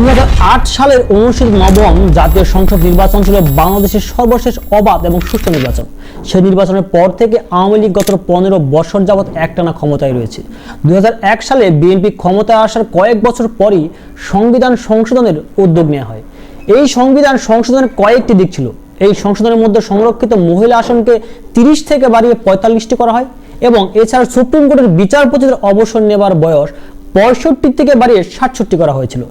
দুই হাজার আট সালের অনুষ্ঠিত নবম জাতীয় সংসদ নির্বাচন ছিল বাংলাদেশের সর্বশেষ অবাধ এবং সুষ্ঠু নির্বাচন। সেই নির্বাচনের পর থেকে আওয়ামী লীগ গত পনেরো বছর যাবৎ একটানা ক্ষমতায় রয়েছে। দুই সালে বিএনপি ক্ষমতায় আসার কয়েক বছর পরই সংবিধান সংশোধনের উদ্যোগ নেওয়া হয়। এই সংবিধান সংশোধনের কয়েকটি দিক ছিল। এই সংশোধনের মধ্যে সংরক্ষিত মহিলা আসনকে তিরিশ থেকে বাড়িয়ে পঁয়তাল্লিশটি করা হয় এবং এছাড়া সুপ্রিম কোর্টের বিচারপতিদের অবসর নেবার বয়স পঁয়ষট্টি থেকে বাড়িয়ে সাতষট্টি করা হয়েছিল।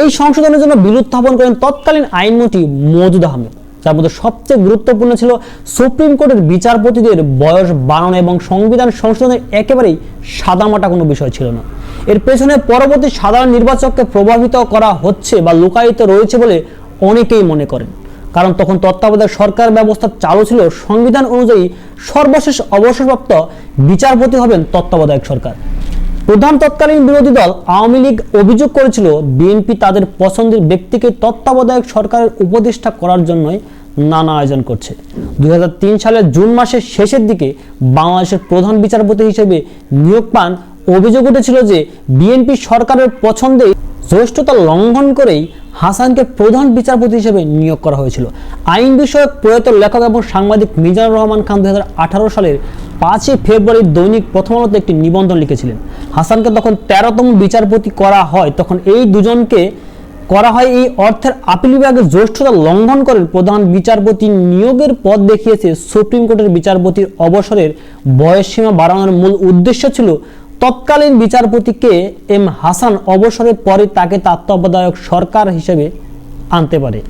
এই সংশোধনের জন্য বিল উত্থাপন করেন তৎকালীন আইনমন্ত্রী মজুদ আহমেদ, যার মধ্যে সবচেয়ে গুরুত্বপূর্ণ ছিল সুপ্রিম কোর্টের বিচারপতিদের বয়স বাড়ানো এবং সংবিধান সংশোধনের একেবারেই সাদামাটা কোনো বিষয় ছিল না। এর পেছনে পরবর্তী সাধারণ নির্বাচককে প্রভাবিত করা হচ্ছে বা লুকায়িত রয়েছে বলে অনেকেই মনে করেন। কারণ তখন তত্ত্বাবধায়ক সরকার ব্যবস্থা চালু ছিল, সংবিধান অনুযায়ী সর্বশেষ অবসরপ্রাপ্ত বিচারপতি হবেন তত্ত্বাবধায়ক সরকার। প্রধান তৎকালীন বিরোধী দল আওয়ামী লীগ অভিযোগ করেছিল, বিএনপি তাদের পছন্দের ব্যক্তিকে তত্ত্বাবধায়ক সরকারের উপদেষ্টা করার জন্যই নানা আয়োজন করছে। দুই সালের জুন মাসের শেষের দিকে বাংলাদেশের প্রধান বিচারপতি হিসেবে নিয়োগ পান। অভিযোগ উঠেছিল যে, বিএনপি সরকারের পছন্দে জ্যেষ্ঠতা লঙ্ঘন করেই হাসানকে প্রধান বিচারপতি হিসেবে নিয়োগ করা হয়েছিল। আইন বিষয়ক প্রয়াত লেখক এবং সাংবাদিক মিজানুর রহমান খান দুই হাজার আঠারো সালের পাঁচই ফেব্রুয়ারি দৈনিক প্রথম আলোতে একটি নিবন্ধন লিখেছিলেন। হাসানকে তখন তেরোতম বিচারপতি করা হয়, তখন এই দুজনকে করা হয় এই অর্থের আপিল বিভাগের জ্যেষ্ঠতা লঙ্ঘন করে প্রধান বিচারপতি নিয়োগের পদ দেখিয়েছে সুপ্রিম কোর্টের বিচারপতির অবসরের বয়সসীমা বাড়ানোর মূল উদ্দেশ্য ছিল তৎকালীন বিচারপতিকে এম হাসান অবসরের পরে তাকে তত্ত্বাবধায়ক সরকার হিসেবে আনতে পারে।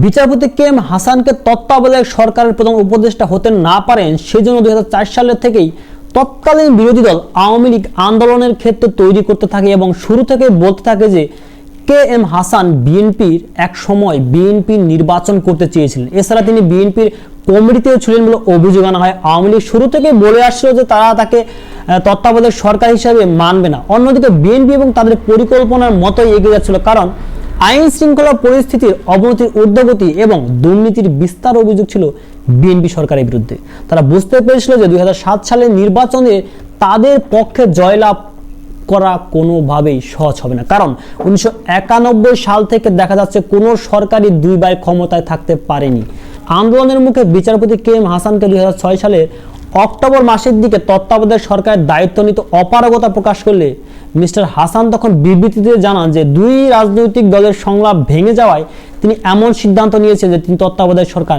বিচারপতি কে এম হাসানকে তত্ত্বাবধায়ক সরকারের প্রধান উপদেষ্টা হতে না পারেন, সেজন্য দুই সালের থেকেই তৎকালীন বিরোধী দল আওয়ামী লীগ আন্দোলনের ক্ষেত্রে তৈরি করতে থাকে এবং শুরু থেকে বলতে থাকে যে কে এম হাসান বিএনপির এক সময় বিএনপি নির্বাচন করতে চেয়েছিলেন। এছাড়া তিনি বিএনপির কমিটিতেও ছিলেন বলে অভিযোগ আনা হয়। আওয়ামী লীগ শুরু থেকে বলে আসছিল যে তারা তাকে তত্ত্বাবধায়ক সরকার হিসাবে মানবে না। অন্যদিকে বিএনপি এবং তাদের পরিকল্পনার মতোই এগিয়ে যাচ্ছিল। কারণ আইন শৃঙ্খলা পরিস্থিতির অবনতির ঊর্ধ্বগতি এবং দুর্নীতির বিস্তার অভিযোগ ছিল বিএনপি সরকারের বিরুদ্ধে। তারা বুঝতে পেরেছিল যে দু হাজার সাত সালের নির্বাচনে তাদের পক্ষে জয়লাভ করা কোনোভাবেই সহজ হবে না। কারণ উনিশশো একানব্বই সাল থেকে দেখা যাচ্ছে কোনো সরকারি দুইবার ক্ষমতায় থাকতে পারেনি। আন্দোলনের মুখে বিচারপতি কে এম হাসানকে দুই সালের অক্টোবর মাসের দিকে তত্ত্বাবধায়ক সরকারের দায়িত্ব নিতে অপারগতা প্রকাশ করলে মিস্টার হাসান তখন বিবৃতিতে জানান যে দুই রাজনৈতিক দলের সংলাপ ভেঙে যাওয়ায় তিনি এমন সিদ্ধান্ত নিয়েছেন যে তিনি তত্ত্বাবধায়ক সরকার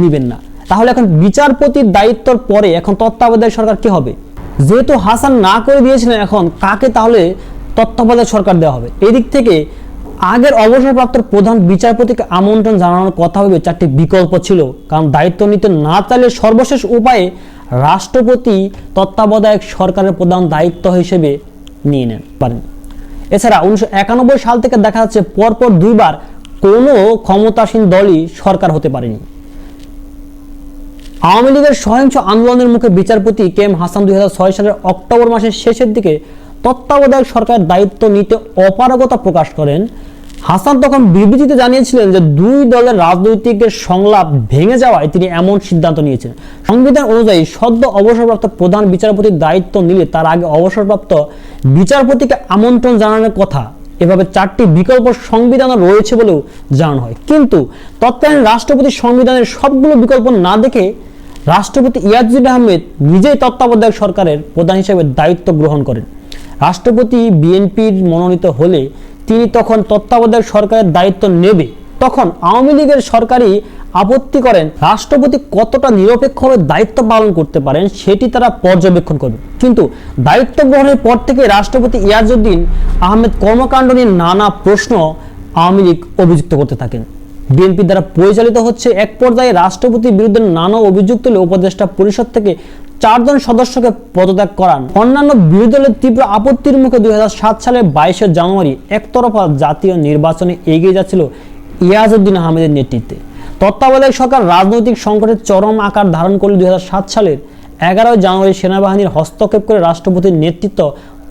নেবেন না। তাহলে এখন বিচারপতির দায়িত্বর পরে এখন তত্ত্বাবধায়ক সরকার কি হবে? যেহেতু হাসান না করে দিয়েছিলেন এখন, কাকে তাহলে তত্ত্বাবধায়ক সরকার দেওয়া হবে? এদিক থেকে আগের অবসরপ্রাপ্ত প্রধান বিচারপতিকে আমন্ত্রণ জানানোর কথা হবে চারটি বিকল্প ছিল। কারণ দায়িত্ব নিতে না চাইলে সর্বশেষ উপায়ে রাষ্ট্রপতি তত্ত্বাবধায়ক সরকারের প্রধান দায়িত্ব হিসেবে নিয়ে নেন, পারেন। এছাড়া উনিশশো একানব্বই সাল থেকে দেখা যাচ্ছে পরপর দুইবার কোনো ক্ষমতাসীন দলই সরকার হতে পারেনি। আওয়ামী লীগের সহিংস আন্দোলনের মুখে বিচারপতি কে এম হাসান দুই হাজার ছয় সালের অক্টোবর মাসের শেষের দিকে তত্ত্বাবধায়ক সরকারের দায়িত্ব নিতে অপারগতা প্রকাশ করেন হাসান তখন বিবৃতিতে জানিয়েছিলেন যে দুই দলের রাজনৈতিক সংলাপ ভেঙে যাওয়ায় তিনি এমন সিদ্ধান্ত নিয়েছেন। সংবিধান অনুযায়ী সদ্য অবসরপ্রাপ্ত প্রধান বিচারপতির দায়িত্ব নিলে তার আগে অবসরপ্রাপ্ত বিচারপতিকে আমন্ত্রণ জানানোর কথা। এভাবে চারটি বিকল্প সংবিধান রয়েছে বলেও জানানো হয়। কিন্তু তৎকালীন রাষ্ট্রপতি সংবিধানের সবগুলো বিকল্প না দেখে রাষ্ট্রপতি ইয়াজুল আহমেদ নিজেই তত্ত্বাবধায়ক সরকারের প্রধান হিসেবে দায়িত্ব গ্রহণ করেন। রাষ্ট্রপতি বিএনপির মনোনীত হলে তিনি তখন তত্ত্বাবধায়ক সরকারের দায়িত্ব নেবে। তখন আওয়ামী লীগের সরকারি আপত্তি করেন, রাষ্ট্রপতি কতটা নিরপেক্ষভাবে দায়িত্ব পালন করতে পারেন সেটি তারা পর্যবেক্ষণ করবে। কিন্তু দায়িত্ব গ্রহণের পর থেকে রাষ্ট্রপতি ইয়াজউদ্দিন আহমেদ কর্মকাণ্ড নিয়ে নানা প্রশ্ন আওয়ামী লীগ অভিযুক্ত করতে থাকেন। বিএনপি দ্বারা পরিচালিত হচ্ছে এক পর্যায়ে রাষ্ট্রপতির বিরুদ্ধে নানা অভিযোগ তুলে উপদেষ্টা পরিষদ থেকে চারজন সদস্যকে পদত্যাগ করান। অন্যান্য বিরোধী দলের তীব্র আপত্তির মুখে দু হাজার সাত সালের বাইশে জানুয়ারি একতরফা জাতীয় নির্বাচনে এগিয়ে যাচ্ছিল ইয়াজউদ্দিন আহমেদের নেতৃত্বে। তত্ত্বাবধায়ক সরকার রাজনৈতিক সংকটের চরম আকার ধারণ করলে দুই সালের এগারোই জানুয়ারি সেনাবাহিনীর হস্তক্ষেপ করে রাষ্ট্রপতির নেতৃত্ব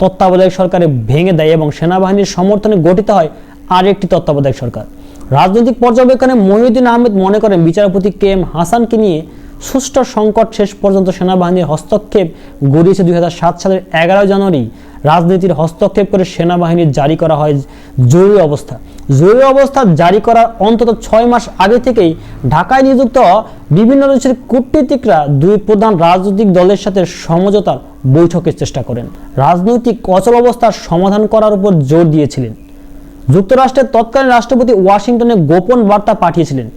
তত্ত্বাবধায়ক সরকারে ভেঙে দেয় এবং সেনাবাহিনীর সমর্থনে গঠিত হয় আরেকটি তত্ত্বাবধায়ক সরকার। রাজনৈতিক পর্যবেক্ষণে মহিউদ্দিন আহমেদ মনে করেন বিচারপতি কে এম হাসানকে নিয়ে সুষ্ঠু সংকট শেষ পর্যন্ত সেনাবাহিনীর হস্তক্ষেপ গড়িয়েছে দুই সালের এগারোই জানুয়ারি। রাজনীতির হস্তক্ষেপ করে সেনাবাহিনীর জারি করা হয় জরুরি অবস্থা। জরুরি অবস্থা জারি করার অন্তত ছয় মাস আগে থেকেই ঢাকায় নিযুক্ত বিভিন্ন দেশের কূটনীতিকরা দুই প্রধান রাজনৈতিক দলের সাথে সমঝোতার বৈঠকের চেষ্টা করেন। রাজনৈতিক অচল অবস্থার সমাধান করার উপর জোর দিয়েছিলেন। যুক্তরাষ্ট্রের তৎকালীন রাষ্ট্রপতি ওয়াশিংটনে গোপন বার্তা পাঠিয়েছিলেন।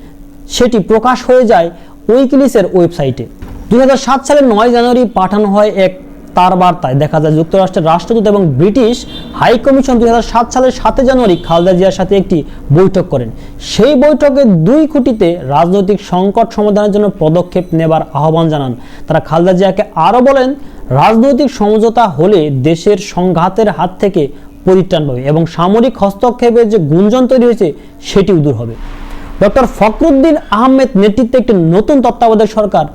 সেটি প্রকাশ হয়ে যায় উইকিলিসের ওয়েবসাইটে। দুই সালের নয় জানুয়ারি পাঠানো হয় এক তার বার্তায়। দেখা যায় যুক্তরাষ্ট্রের রাষ্ট্রদূত এবং ব্রিটিশ হাই কমিশন দুই সালের সাতই জানুয়ারি খালেদা জিয়ার সাথে একটি বৈঠক করেন। সেই বৈঠকে দুই খুঁটিতে রাজনৈতিক সংকট সমাধানের জন্য পদক্ষেপ নেবার আহ্বান জানান। তারা খালদা জিয়াকে আরও বলেন, রাজনৈতিক সমঝোতা হলে দেশের সংঘাতের হাত থেকে পরিত্রাণ পাবে এবং সামরিক হস্তক্ষেপের যে গুঞ্জন তৈরি হয়েছে, সেটিও দূর হবে। ডক্টর ফখরুদ্দিন আহমেদ নেতৃত্বে একটি নতুন তত্ত্বাবধায়ক সরকার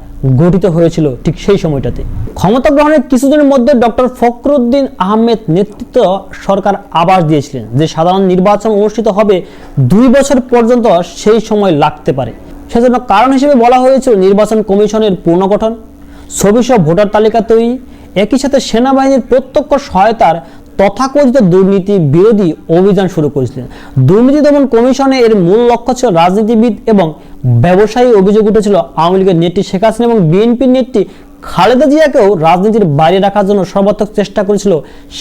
গঠিত হয়েছিল ঠিক সেই সময়টাতে। ক্ষমতা গ্রহণের কিছুদিনের মধ্যে ডক্টর ফখরুদ্দিন আহমেদ নেতৃত্ব সরকার আবাস দিয়েছিলেন, যে সাধারণ নির্বাচন অনুষ্ঠিত হবে দুই বছর পর্যন্ত সেই সময় লাগতে পারে। সেজন্য কারণ হিসেবে বলা হয়েছিল নির্বাচন কমিশনের পুনর্গঠন ছবিসহ ভোটার তালিকা তৈরি, একই সাথে সেনাবাহিনীর প্রত্যক্ষ সহায়তার তথাকথিত দুর্নীতি বিরোধী অভিযান শুরু করেছিলেন। দুর্নীতি দমন কমিশনে এর মূল লক্ষ্য ছিল রাজনীতিবিদ এবং ব্যবসায়ী অভিযোগ উঠেছিল আওয়ামী লীগের নেত্রী শেখ হাসিনা এবং বিএনপির নেত্রী খালেদা জিয়াকেও রাজনীতির বাইরে রাখার জন্য সর্বাত্মক চেষ্টা করেছিল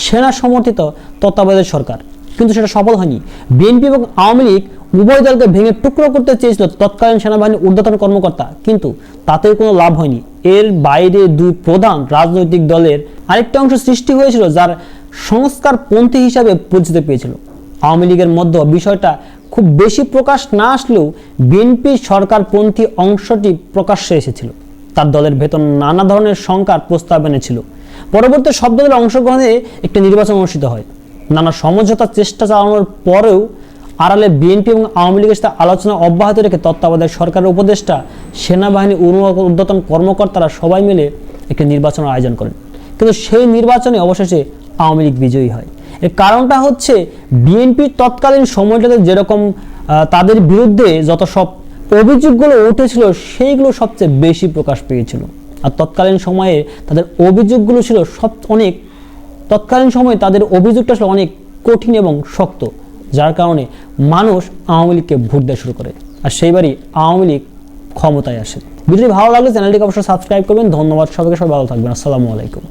সেনা সমর্থিত তত্ত্বাবধায়ক সরকার। কিন্তু সেটা সফল হয়নি। বিএনপি এবং আওয়ামী লীগ উভয় দলকে ভেঙে টুকরো করতে চেয়েছিল তৎকালীন সেনাবাহিনীর ঊর্ধ্বতন কর্মকর্তা। কিন্তু তাতেও কোনো লাভ হয়নি। এর বাইরে দুই প্রধান রাজনৈতিক দলের আরেকটা অংশ সৃষ্টি হয়েছিল, যার সংস্কারপন্থী হিসাবে পরিচিত পেয়েছিল। আওয়ামী লীগের মধ্যে বিষয়টা খুব বেশি প্রকাশ না আসলেও বিএনপি সরকারপন্থী অংশটি প্রকাশ্যে এসেছিল। তার দলের ভেতর নানা ধরনের সংকার প্রস্তাব এনেছিল। পরবর্তী সব দলের অংশগ্রহণে একটি নির্বাচন অনুষ্ঠিত হয়। নানা সমঝোতার চেষ্টা চালানোর পরেও আড়ালে বিএনপি এবং আওয়ামী লীগের সাথে আলোচনা অব্যাহত রেখে তত্ত্বাবধায়ক সরকারের উপদেষ্টা, সেনাবাহিনী ঊর্ধ্বতন কর্মকর্তারা সবাই মিলে একটি নির্বাচনের আয়োজন করেন। কিন্তু সেই নির্বাচনে অবশেষে আওয়ামী লীগ বিজয়ী হয়। এর কারণটা হচ্ছে বিএনপির তৎকালীন সময়টাতে যেরকম তাদের বিরুদ্ধে যত সব অভিযোগগুলো উঠেছিল, সেইগুলো সবচেয়ে বেশি প্রকাশ পেয়েছিল। আর তৎকালীন সময়ে তাদের অভিযোগগুলো ছিল সব অনেক, তৎকালীন সময়ে তাদের অভিযোগটা আসলে অনেক কঠিন এবং শক্ত, যার কারণে মানুষ আওয়ামী লীগকে ভোট দেওয়া শুরু করে। আর সেইবারই আওয়ামী লীগ ক্ষমতায় আসে। ভিডিওটি ভালো লাগলে চ্যানেলটিকে অবশ্যই সাবস্ক্রাইব করবেন। ধন্যবাদ সবাইকে, সবাই ভালো থাকবেন। আসসালামু আলাইকুম।